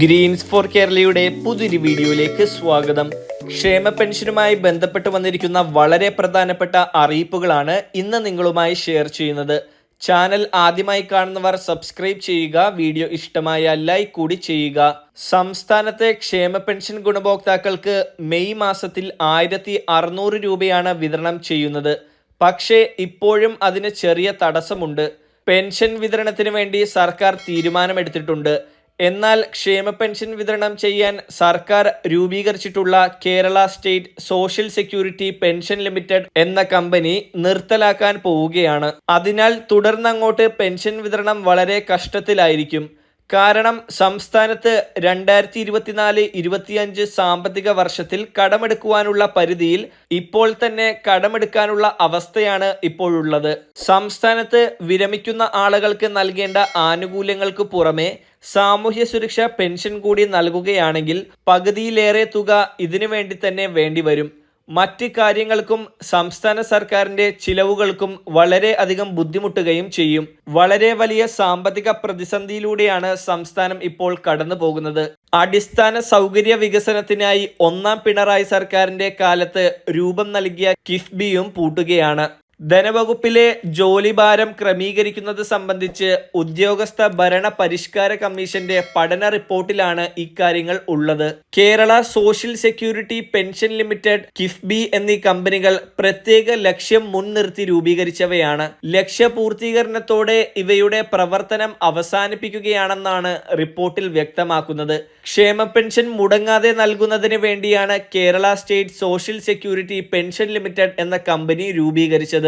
Green's four കേരളയുടെ പുതിയൊരു വീഡിയോയിലേക്ക് സ്വാഗതം. ക്ഷേമ പെൻഷനുമായി ബന്ധപ്പെട്ട് വന്നിരിക്കുന്ന വളരെ പ്രധാനപ്പെട്ട അറിയിപ്പുകളാണ് ഇന്ന് നിങ്ങളുമായി ഷെയർ ചെയ്യുന്നത്. ചാനൽ ആദ്യമായി കാണുന്നവർ സബ്സ്ക്രൈബ് ചെയ്യുക വീഡിയോ ഇഷ്ടമായ ലൈക്ക് കൂടി ചെയ്യുക. സംസ്ഥാനത്തെ ക്ഷേമ പെൻഷൻ ഗുണഭോക്താക്കൾക്ക് മെയ് മാസത്തിൽ ആയിരത്തി അറുന്നൂറ് രൂപയാണ് വിതരണം ചെയ്യുന്നത്. പക്ഷേ ഇപ്പോഴും അതിന് ചെറിയ തടസ്സമുണ്ട്. പെൻഷൻ വിതരണത്തിന് വേണ്ടി സർക്കാർ തീരുമാനമെടുത്തിട്ടുണ്ട്. എന്നാൽ ക്ഷേമ പെൻഷൻ വിതരണം ചെയ്യാൻ സർക്കാർ രൂപീകരിച്ചിട്ടുള്ള Kerala state social security pension limited എന്ന കമ്പനി നിർത്തലാക്കാൻ പോവുകയാണ്. അതിനാൽ തുടർന്നങ്ങോട്ട് പെൻഷൻ വിതരണം വളരെ കഷ്ടത്തിലായിരിക്കും. കാരണം സംസ്ഥാനത്ത് രണ്ടായിരത്തി ഇരുപത്തിനാല് ഇരുപത്തിയഞ്ച് സാമ്പത്തിക വർഷത്തിൽ കടമെടുക്കുവാനുള്ള പരിധിയിൽ ഇപ്പോൾ തന്നെ കടമെടുക്കാനുള്ള അവസ്ഥയാണ് ഇപ്പോഴുള്ളത്. സംസ്ഥാനത്ത് വിരമിക്കുന്ന ആളുകൾക്ക് നൽകേണ്ട ആനുകൂല്യങ്ങൾക്ക് പുറമെ സാമൂഹ്യ സുരക്ഷ പെൻഷൻ കൂടി നൽകുകയാണെങ്കിൽ പകുതിയിലേറെ തുക ഇതിനു വേണ്ടി തന്നെ വേണ്ടിവരും മറ്റ് കാര്യങ്ങൾക്കും സംസ്ഥാന സർക്കാരിന്റെ ചിലവുകൾക്കും വളരെ അധികം ബുദ്ധിമുട്ടുകയും ചെയ്യും. വളരെ വലിയ സാമ്പത്തിക പ്രതിസന്ധിയിലൂടെയാണ് സംസ്ഥാനം ഇപ്പോൾ കടന്നു പോകുന്നത്. അടിസ്ഥാന സൗകര്യ വികസനത്തിനായി ഒന്നാം പിണറായി സർക്കാരിന്റെ കാലത്ത് രൂപം നൽകിയ കിഫ്ബിയും പൂട്ടുകയാണ്. ധനവകുപ്പിലെ ജോലിഭാരം ക്രമീകരിക്കുന്നത് സംബന്ധിച്ച് ഉദ്യോഗസ്ഥ ഭരണ പരിഷ്കാര കമ്മീഷന്റെ പഠന റിപ്പോർട്ടിലാണ് ഇക്കാര്യങ്ങൾ ഉള്ളത്. Kerala social security pension limited KIIFB എന്നീ കമ്പനികൾ പ്രത്യേക ലക്ഷ്യം മുൻനിർത്തി രൂപീകരിച്ചവയാണ്. ലക്ഷ്യപൂർത്തീകരണത്തോടെ ഇവയുടെ പ്രവർത്തനം അവസാനിപ്പിക്കുകയാണെന്നാണ് റിപ്പോർട്ടിൽ വ്യക്തമാക്കുന്നത്. ക്ഷേമ പെൻഷൻ മുടങ്ങാതെ നൽകുന്നതിന് വേണ്ടിയാണ് Kerala state social security pension limited എന്ന കമ്പനി രൂപീകരിച്ചത്.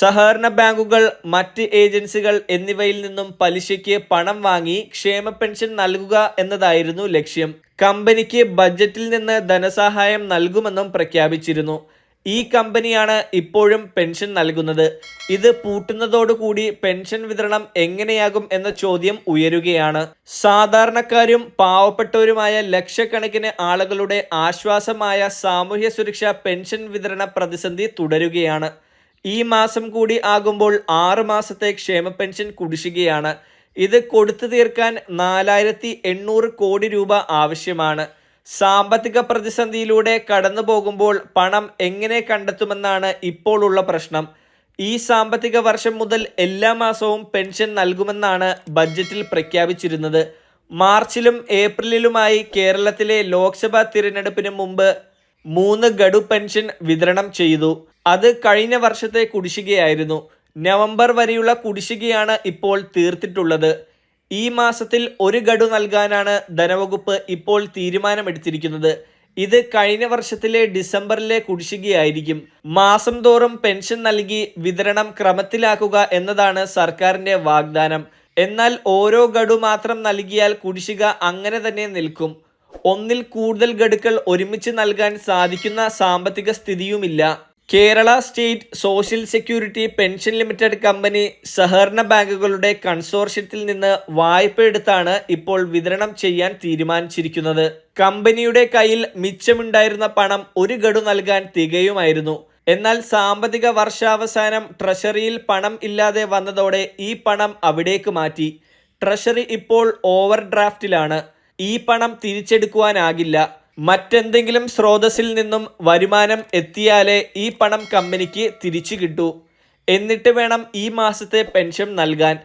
സഹകരണ ബാങ്കുകൾ മറ്റ് ഏജൻസികൾ എന്നിവയിൽ നിന്നും പലിശയ്ക്ക് പണം വാങ്ങി ക്ഷേമ പെൻഷൻ നൽകുക എന്നതായിരുന്നു ലക്ഷ്യം. കമ്പനിക്ക് ബജറ്റിൽ നിന്ന് ധനസഹായം നൽകുമെന്നും പ്രഖ്യാപിച്ചിരുന്നു. ഈ കമ്പനിയാണ് ഇപ്പോഴും പെൻഷൻ നൽകുന്നത്. ഇത് പൂട്ടുന്നതോടുകൂടി പെൻഷൻ വിതരണം എങ്ങനെയാകും എന്ന ചോദ്യം ഉയരുകയാണ്. സാധാരണക്കാരും പാവപ്പെട്ടവരുമായ ലക്ഷക്കണക്കിന് ആളുകളുടെ ആശ്വാസമായ സാമൂഹ്യ സുരക്ഷാ പെൻഷൻ വിതരണ പ്രതിസന്ധി തുടരുകയാണ്. ഈ മാസം കൂടി ആകുമ്പോൾ ആറ് മാസത്തെ ക്ഷേമ പെൻഷൻ കുടിശ്ശികയാണ്. ഇത് കൊടുത്തു തീർക്കാൻ നാലായിരത്തി എണ്ണൂറ് കോടി രൂപ ആവശ്യമാണ്. സാമ്പത്തിക പ്രതിസന്ധിയിലൂടെ കടന്നു പോകുമ്പോൾ പണം എങ്ങനെ കണ്ടെത്തുമെന്നാണ് ഇപ്പോൾ ഉള്ള പ്രശ്നം. ഈ സാമ്പത്തിക വർഷം മുതൽ എല്ലാ മാസവും പെൻഷൻ നൽകുമെന്നാണ് ബഡ്ജറ്റിൽ പ്രഖ്യാപിച്ചിരുന്നത്. മാർച്ചിലും ഏപ്രിലിലുമായി കേരളത്തിലെ ലോക്സഭാ തിരഞ്ഞെടുപ്പിന് മുമ്പ് മൂന്ന് ഗഡു പെൻഷൻ വിതരണം ചെയ്തു. അത് കഴിഞ്ഞ വർഷത്തെ കുടിശ്ശികയായിരുന്നു. നവംബർ വരെയുള്ള കുടിശ്ശികയാണ് ഇപ്പോൾ തീർത്തിട്ടുള്ളത്. ഈ മാസത്തിൽ ഒരു ഗഡു നൽകാനാണ് ധനവകുപ്പ് ഇപ്പോൾ തീരുമാനമെടുത്തിരിക്കുന്നത്. ഇത് കഴിഞ്ഞ വർഷത്തിലെ ഡിസംബറിലെ കുടിശ്ശികയായിരിക്കും. മാസം തോറും പെൻഷൻ നൽകി വിതരണം ക്രമത്തിലാക്കുക എന്നതാണ് സർക്കാരിന്റെ വാഗ്ദാനം. എന്നാൽ ഓരോ ഗഡു മാത്രം നൽകിയാൽ കുടിശ്ശിക അങ്ങനെ തന്നെ നിൽക്കും. ഒന്നിൽ കൂടുതൽ ഗഡുക്കൾ ഒരുമിച്ച് നൽകാൻ സാധിക്കുന്ന സാമ്പത്തിക സ്ഥിതിയുമില്ല. Kerala state social security pension limited company സഹകരണ ബാങ്കുകളുടെ കൺസോർഷ്യത്തിൽ നിന്ന് വായ്പ എടുത്താണ് ഇപ്പോൾ വിതരണം ചെയ്യാൻ തീരുമാനിച്ചിരിക്കുന്നത്. കമ്പനിയുടെ കയ്യിൽ മിച്ചമുണ്ടായിരുന്ന പണം ഒരു ഗഡു നൽകാൻ തികയുമായിരുന്നു. എന്നാൽ സാമ്പത്തിക വർഷാവസാനം ട്രഷറിയിൽ പണം ഇല്ലാതെ വന്നതോടെ ഈ പണം അവിടേക്ക് മാറ്റി. ട്രഷറി ഇപ്പോൾ ഓവർ ഡ്രാഫ്റ്റിലാണ് ഈ പണം തിരിച്ചെടുക്കുവാനാകില്ല. മറ്റെന്തെങ്കിലും സ്രോതസ്സിൽ നിന്നും വരുമാനം എത്തിയാലേ ഈ പണം കമ്പനിക്ക് തിരിച്ചു കിട്ടൂ. എന്നിട്ട് വേണം ഈ മാസത്തെ പെൻഷൻ നൽകാൻ.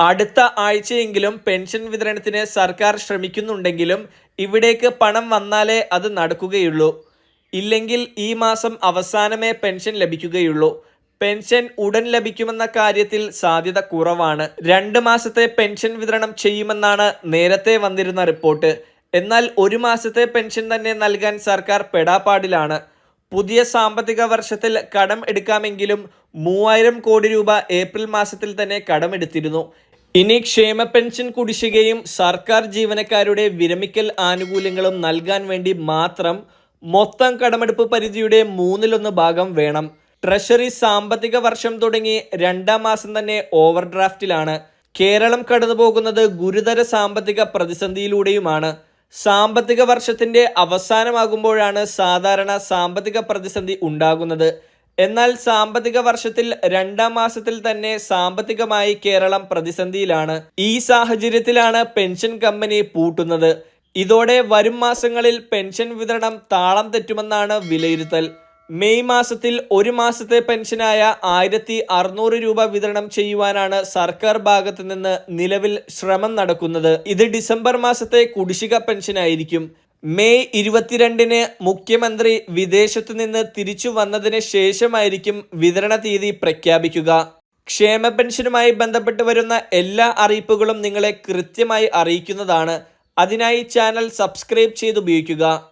അടുത്ത ആഴ്ചയെങ്കിലും പെൻഷൻ വിതരണത്തിന് സർക്കാർ ശ്രമിക്കുന്നുണ്ടെങ്കിലും ഇവിടേക്ക് പണം വന്നാലേ അത് നടക്കുകയുള്ളൂ. ഇല്ലെങ്കിൽ ഈ മാസം അവസാനമേ പെൻഷൻ ലഭിക്കുകയുള്ളൂ. പെൻഷൻ ഉടൻ ലഭിക്കുമെന്ന കാര്യത്തിൽ സാധ്യത കുറവാണ്. രണ്ട് മാസത്തെ പെൻഷൻ വിതരണം ചെയ്യുമെന്നാണ് നേരത്തെ വന്നിരുന്ന റിപ്പോർട്ട്. എന്നാൽ ഒരു മാസത്തെ പെൻഷൻ തന്നെ നൽകാൻ സർക്കാർ പെടാപ്പാടിലാണ്. പുതിയ സാമ്പത്തിക വർഷത്തിൽ കടം എടുക്കാമെങ്കിലും മൂവായിരം കോടി രൂപ ഏപ്രിൽ മാസത്തിൽ തന്നെ കടമെടുത്തിരുന്നു ഇനി ക്ഷേമ പെൻഷൻ കുടിശ്ശികയും സർക്കാർ ജീവനക്കാരുടെ വിരമിക്കൽ ആനുകൂല്യങ്ങളും നൽകാൻ വേണ്ടി മാത്രം മൊത്തം കടമെടുപ്പ് പരിധിയുടെ മൂന്നിലൊന്ന് ഭാഗം വേണം. ട്രഷറി സാമ്പത്തിക വർഷം തുടങ്ങി രണ്ടാം മാസം തന്നെ ഓവർ ഡ്രാഫ്റ്റിലാണ് കേരളം കടന്നുപോകുന്നത് ഗുരുതര സാമ്പത്തിക പ്രതിസന്ധിയിലൂടെയുമാണ്. സാമ്പത്തിക വർഷത്തിന്റെ അവസാനമാകുമ്പോഴാണ് സാധാരണ സാമ്പത്തിക പ്രതിസന്ധി ഉണ്ടാകുന്നത്. എന്നാൽ സാമ്പത്തിക വർഷത്തിൽ രണ്ടാം മാസത്തിൽ തന്നെ സാമ്പത്തികമായി കേരളം പ്രതിസന്ധിയിലാണ്. ഈ സാഹചര്യത്തിലാണ് പെൻഷൻ കമ്പനി പൂട്ടുന്നത്. ഇതോടെ വരും മാസങ്ങളിൽ പെൻഷൻ വിതരണം താളം തെറ്റുമെന്നാണ് വിലയിരുത്തൽ. മെയ് മാസത്തിൽ ഒരു മാസത്തെ പെൻഷനായ ആയിരത്തി അറുന്നൂറ് രൂപ വിതരണം ചെയ്യുവാനാണ് സർക്കാർ ഭാഗത്ത് നിന്ന് നിലവിൽ ശ്രമം നടക്കുന്നത്. ഇത് ഡിസംബർ മാസത്തെ കുടിശ്ശിക പെൻഷനായിരിക്കും. മെയ് ഇരുപത്തിരണ്ടിന് മുഖ്യമന്ത്രി വിദേശത്തു നിന്ന് തിരിച്ചു വന്നതിന് ശേഷമായിരിക്കും വിതരണ തീയതി പ്രഖ്യാപിക്കുക. ക്ഷേമ പെൻഷനുമായി ബന്ധപ്പെട്ട് വരുന്ന എല്ലാ അറിയിപ്പുകളും നിങ്ങളെ കൃത്യമായി അറിയിക്കുന്നതാണ്. അതിനായി ചാനൽ സബ്സ്ക്രൈബ് ചെയ്ത് ഉപയോഗിക്കുക